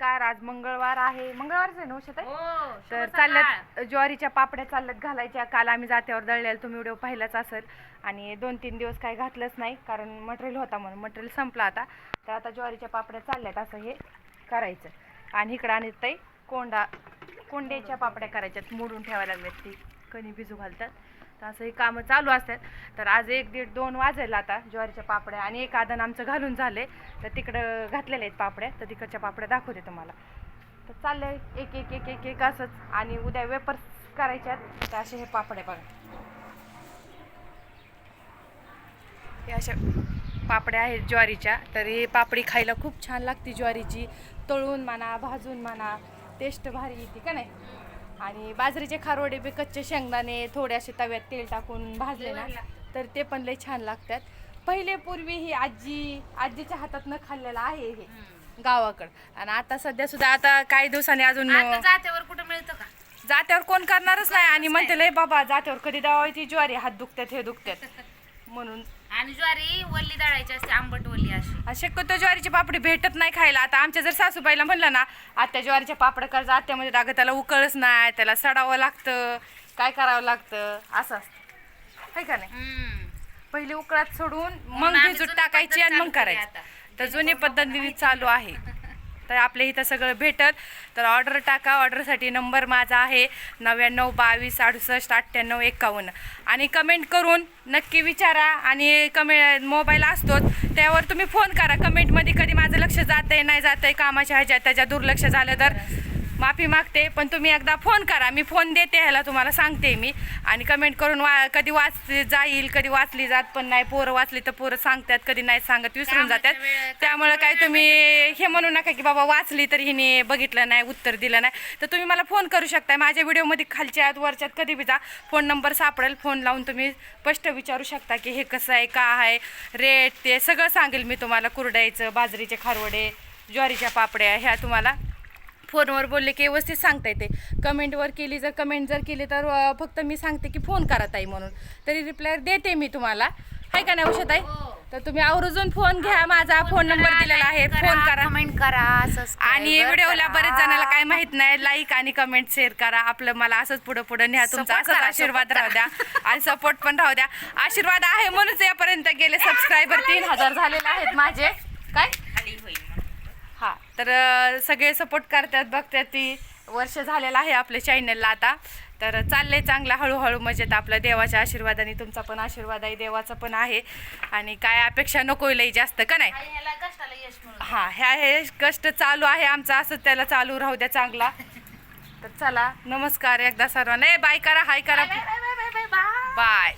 नमस्कार आज मंगळवार आहे. मंगळवारच आहे ना उषा ताई? हो तर चालल्यात ज्वारीच्या पापड्या चालल्यात घालायच्या. काल आम्ही जात्यावर दळलेला तुम्ही व्हिडिओ पाहिलाच असेल. आणि दोन तीन दिवस काही घातलंच नाही कारण मटेरियल होता म्हणून मटेरियल संपलं आता. तर आता ज्वारीच्या पापड्या चालल्यात असं हे करायचं. आणि इकडं आणि ताई कोंडा कोंड्याच्या पापड्या करायच्यात. मोडून ठेवायला लागल्यात ती. कणी भिजू घालतात. तर असं हे कामं चालू असतात. तर आज एक दीड दोन वाजायला आता ज्वारीच्या पापड्या आणि एक आदन आमचं घालून झाले तर तिकडं घातलेल्या आहेत पापड्या. तर तिकडच्या पापड्या दाखवते तुम्हाला. तर चाललंय एक एक एक एक एक असंच. आणि उद्या वेपर्स करायच्यात. तर असे हे पापड्या बघा. हे अशा पापड्या आहेत ज्वारीच्या. तर हे पापडी खायला खूप छान लागते ज्वारीची. तळून म्हणा भाजून म्हणा. टेस्ट भारी येते का नाही? आणि बाजरीचे खारोडे बी कच्चे शेंगदाणे थोडे असे तव्यात तेल टाकून भाजले ना तर ते पण लय छान लागतात. पहिले पूर्वी ही आजी आजीच्या हातातनं खाल्लेलं आहे हे गावाकडं. आणि आता सध्या सुद्धा आता काही दिवसांनी अजून आता जात्यावर कुठं मिळतं का? जात्यावर कोण करणारच नाही आणि म्हणते लय बाबा जात्यावर कधी दवायची ज्वारी हात दुखतात हे दुखतात म्हणून आणि ज्वारी वल्ली दळायची असते आंबट वल्ली अशी. शक्यतो ज्वारीची पापडी भेटत नाही खायला. आता आमच्या जर सासूबाईला म्हणलं ना आत्या ज्वारीच्या पापड्या कर आत्यामध्ये अगं त्याला उकळच नाही त्याला सडावं लागतं काय करावं लागतं असं असतं. है का नाही. पहिले उकळात सोडून मग म्हणून आम्ही भिजूट जुनी टाकायची आणि मग करायची. तर जुनी पद्धतीने चालू आहे. तर आपल्या इथं सगळं भेटत तर ऑर्डर टाका. ऑर्डरसाठी नंबर माझा आहे नव्याण्णव बावीस अडुसष्ट अठ्ठ्याण्णव एकावन्न. आणि कमेंट करून नक्की विचारा. आणि कमे मोबाईल असतोच त्यावर तुम्ही फोन करा. कमेंटमध्ये कधी माझं लक्ष जात आहे नाही जात आहे कामाच्या ह्याच्या त्याच्या दुर्लक्ष झालं तर. माफी मागते पण तुम्ही एकदा फोन करा. मी फोन देते ह्याला तुम्हाला सांगते मी. आणि कमेंट करून वा कधी वाचली जाईल कधी वाचली जात पण नाही. पोरं वाचली तर पोरं सांगतात कधी नाही सांगत विसरून जातात. त्यामुळे काय तुम्ही हे म्हणू नका की बाबा वाचली तर हिने बघितलं नाही उत्तर दिलं नाही. तर तुम्ही मला फोन करू शकता माझ्या व्हिडिओमध्ये खालच्यात वरच्यात कधी बी जा. फोन नंबर सापडेल. फोन लावून तुम्ही स्पष्ट विचारू शकता की हे कसं आहे का आहे रेट ते सगळं सांगेल मी तुम्हाला. कुरडायचं बाजरीचे खारवडे ज्वारीच्या पापड्या ह्या तुम्हाला फोनवर बोलले की व्यवस्थित सांगता येते. कमेंटवर केली जर कमेंट जर केली तर फक्त मी सांगते की फोन करा ताई म्हणून. तरी रिप्लाय देते मी तुम्हाला. आहे का नाही औषध आहे हो. तर तुम्ही आवर्जून फोन घ्या. माझा फोन नंबर दिलेला आहे. फोन करा कमेंट करा आणि व्हिडिओला बरेच जणांना काय माहीत नाही लाईक आणि कमेंट शेअर करा. आपलं मला असंच पुढे पुढे न्या. तुमचा असंच आशीर्वाद राहू द्या. आणि सपोर्ट पण राहू द्या. आशीर्वाद आहे म्हणूनच यापर्यंत गेले सबस्क्रायबर तीन हजार झालेले आहेत माझे. काय? तर सगळे सपोर्ट करतात बघतात ती. वर्ष झालेलं आहे आपल्या चॅनलला आता. तर चाललंय चांगलं. हळूहळू मजेत आपलं देवाच्या आशीर्वादाने. तुमचा पण आशीर्वाद आहे देवाचा पण आहे. आणि काय अपेक्षा नको लई जास्त का नाही? हा ह्या हे कष्ट चालू आहे आमचा. असंच त्याला चालू राहू द्या चांगला. तर चला नमस्कार एकदा सर्वांना. ए बाय करा हाय करा. बाय.